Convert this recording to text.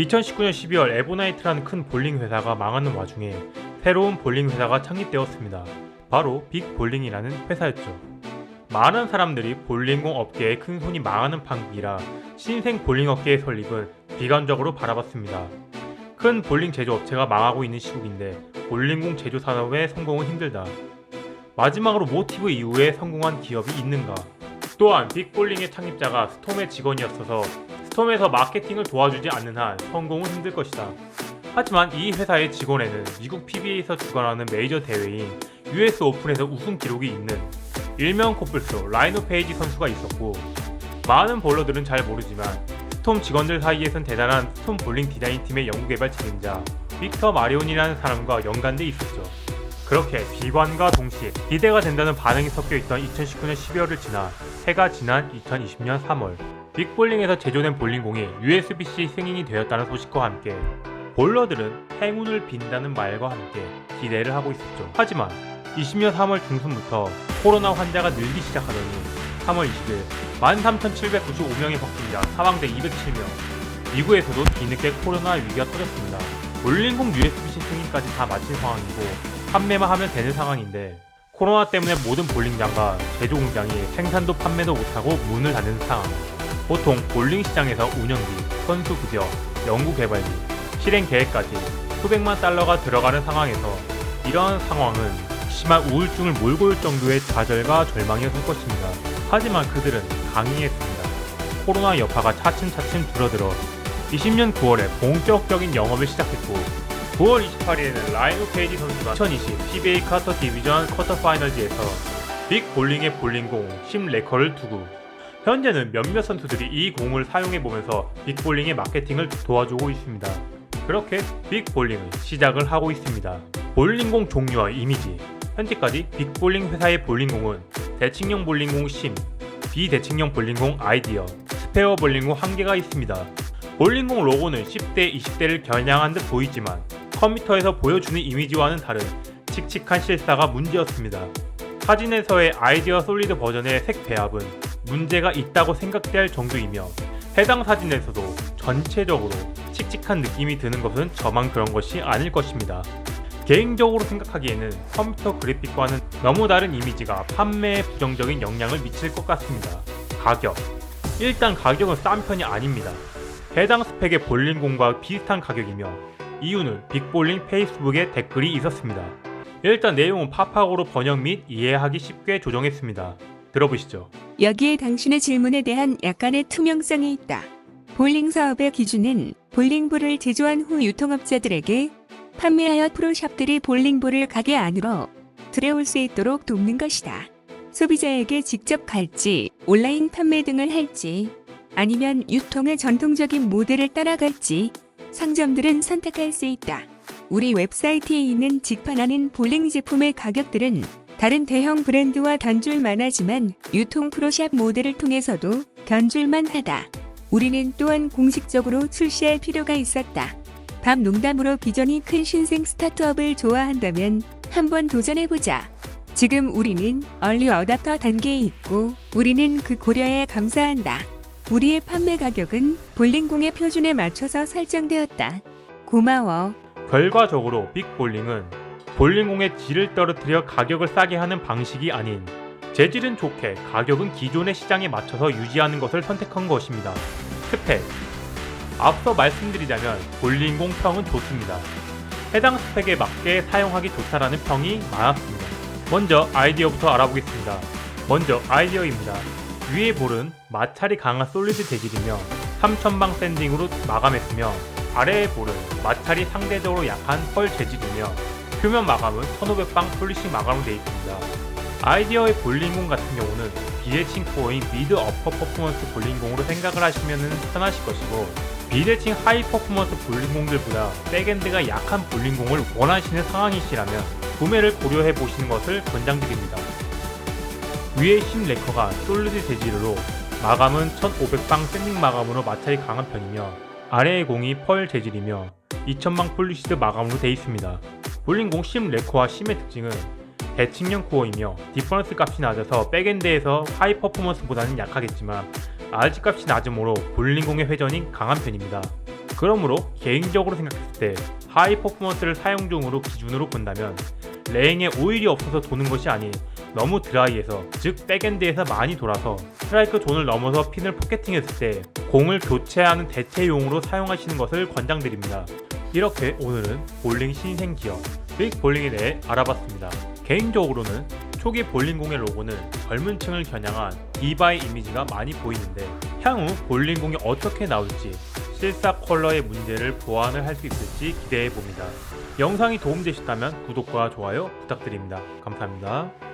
2019년 12월 에보나이트라는 큰 볼링 회사가 망하는 와중에 새로운 볼링 회사가 창립되었습니다. 바로 빅볼링이라는 회사였죠. 많은 사람들이 볼링공 업계에 큰 손이 망하는 판국이라 신생 볼링 업계의 설립은 비관적으로 바라봤습니다. 큰 볼링 제조업체가 망하고 있는 시국인데 볼링공 제조 산업의 성공은 힘들다. 마지막으로 모티브 이후에 성공한 기업이 있는가? 또한 빅볼링의 창립자가 스톰의 직원이었어서 스톰에서 마케팅을 도와주지 않는 한 성공은 힘들 것이다. 하지만 이 회사의 직원에는 미국 PBA에서 주관하는 메이저 대회인 US 오픈에서 우승 기록이 있는 일명 코뿔소 라이노 페이지 선수가 있었고 많은 볼러들은 잘 모르지만 스톰 직원들 사이에선 대단한 스톰 볼링 디자인 팀의 연구개발 책임자 빅터 마리온이라는 사람과 연관돼 있었죠. 그렇게 비관과 동시에 기대가 된다는 반응이 섞여 있던 2019년 12월을 지나 해가 지난 2020년 3월 빅볼링에서 제조된 볼링공이 USB-C 승인이 되었다는 소식과 함께 볼러들은 행운을 빈다는 말과 함께 기대를 하고 있었죠. 하지만 20년 3월 중순부터 코로나 환자가 늘기 시작하더니 3월 20일 13,795명의 확진자, 사망자 207명. 미국에서도 뒤늦게 코로나 위기가 터졌습니다. 볼링공 USB-C 승인까지 다 마친 상황이고 판매만 하면 되는 상황인데 코로나 때문에 모든 볼링장과 제조 공장이 생산도 판매도 못하고 문을 닫는 상황. 보통 볼링 시장에서 운영 비, 선수 급여, 연구 개발 비, 실행 계획까지 수백만 달러가 들어가는 상황에서 이러한 상황은 심한 우울증을 몰고 올 정도의 좌절과 절망이었을 것입니다. 하지만 그들은 강의했습니다. 코로나 여파가 차츰차츰 줄어들어 20년 9월에 본격적인 영업을 시작했고 9월 28일에는 라이노 페이지 선수가 2020 PBA 카터 디비전 쿼터 파이널즈에서 빅 볼링의 볼링공 10레커를 두고 현재는 몇몇 선수들이 이 공을 사용해 보면서 빅볼링의 마케팅을 도와주고 있습니다. 그렇게 빅볼링은 시작을 하고 있습니다. 볼링공 종류와 이미지 현재까지 빅볼링 회사의 볼링공은 대칭형 볼링공 심, 비대칭형 볼링공 아이디어, 스페어 볼링공 한 개가 있습니다. 볼링공 로고는 10대, 20대를 겨냥한 듯 보이지만 컴퓨터에서 보여주는 이미지와는 다른 칙칙한 실사가 문제였습니다. 사진에서의 아이디어 솔리드 버전의 색 배합은 문제가 있다고 생각될 정도이며 해당 사진에서도 전체적으로 칙칙한 느낌이 드는 것은 저만 그런 것이 아닐 것입니다. 개인적으로 생각하기에는 컴퓨터 그래픽과는 너무 다른 이미지가 판매에 부정적인 영향을 미칠 것 같습니다. 가격. 일단 가격은 싼 편이 아닙니다. 해당 스펙의 볼링공과 비슷한 가격이며 이유는 빅볼링 페이스북에 댓글이 있었습니다. 일단 내용은 팝하고로 번역 및 이해하기 쉽게 조정했습니다. 들어보시죠. 여기에 당신의 질문에 대한 약간의 투명성이 있다. 볼링 사업의 기준은 볼링볼을 제조한 후 유통업자들에게 판매하여 프로샵들이 볼링볼을 가게 안으로 들여올 수 있도록 돕는 것이다. 소비자에게 직접 갈지, 온라인 판매 등을 할지, 아니면 유통의 전통적인 모델을 따라갈지 상점들은 선택할 수 있다. 우리 웹사이트에 있는 직판하는 볼링 제품의 가격들은 다른 대형 브랜드와 견줄만 하지만 유통 프로샵 모델을 통해서도 견줄만 하다. 우리는 또한 공식적으로 출시할 필요가 있었다. 밤 농담으로 비전이 큰 신생 스타트업을 좋아한다면 한번 도전해보자. 지금 우리는 얼리 어답터 단계에 있고 우리는 그 고려에 감사한다. 우리의 판매 가격은 볼링공의 표준에 맞춰서 설정되었다. 고마워. 결과적으로 빅볼링은 볼링공의 질을 떨어뜨려 가격을 싸게 하는 방식이 아닌 재질은 좋게 가격은 기존의 시장에 맞춰서 유지하는 것을 선택한 것입니다. 스펙 앞서 말씀드리자면 볼링공 평은 좋습니다. 해당 스펙에 맞게 사용하기 좋다라는 평이 많았습니다. 먼저 아이디어부터 알아보겠습니다. 먼저 아이디어입니다. 위의 볼은 마찰이 강한 솔리드 재질이며 3000방 샌딩으로 마감했으며 아래의 볼은 마찰이 상대적으로 약한 펄 재질이며 표면 마감은 1500방 폴리싱 마감으로 되어 있습니다. 아이디어의 볼링공 같은 경우는 비대칭 코어인 미드 어퍼 퍼포먼스 볼링공으로 생각을 하시면 편하실 것이고 비대칭 하이 퍼포먼스 볼링공들보다 백엔드가 약한 볼링공을 원하시는 상황이시라면 구매를 고려해 보시는 것을 권장드립니다. 위의 10레커가 솔리드 재질로 마감은 1500방 샌딩 마감으로 마찰이 강한 편이며 아래의 공이 펄 재질이며 2000방 폴리시드 마감으로 되어 있습니다. 볼링공 10레커와 10의 특징은 대칭형 코어이며 디퍼런스 값이 낮아서 백엔드에서 하이 퍼포먼스보다는 약하겠지만 RG 값이 낮으므로 볼링공의 회전이 강한 편입니다. 그러므로 개인적으로 생각했을 때 하이 퍼포먼스를 사용 중으로 기준으로 본다면 레잉에 오일이 없어서 도는 것이 아닌 너무 드라이해서 즉 백엔드에서 많이 돌아서 스트라이크 존을 넘어서 핀을 포켓팅했을 때 공을 교체하는 대체용으로 사용하시는 것을 권장드립니다. 이렇게 오늘은 볼링 신생 기업 빅 볼링에 대해 알아봤습니다. 개인적으로는 초기 볼링공의 로고는 젊은 층을 겨냥한 디바이 이미지가 많이 보이는데 향후 볼링공이 어떻게 나올지 실사 컬러의 문제를 보완을 할 수 있을지 기대해 봅니다. 영상이 도움되셨다면 구독과 좋아요 부탁드립니다. 감사합니다.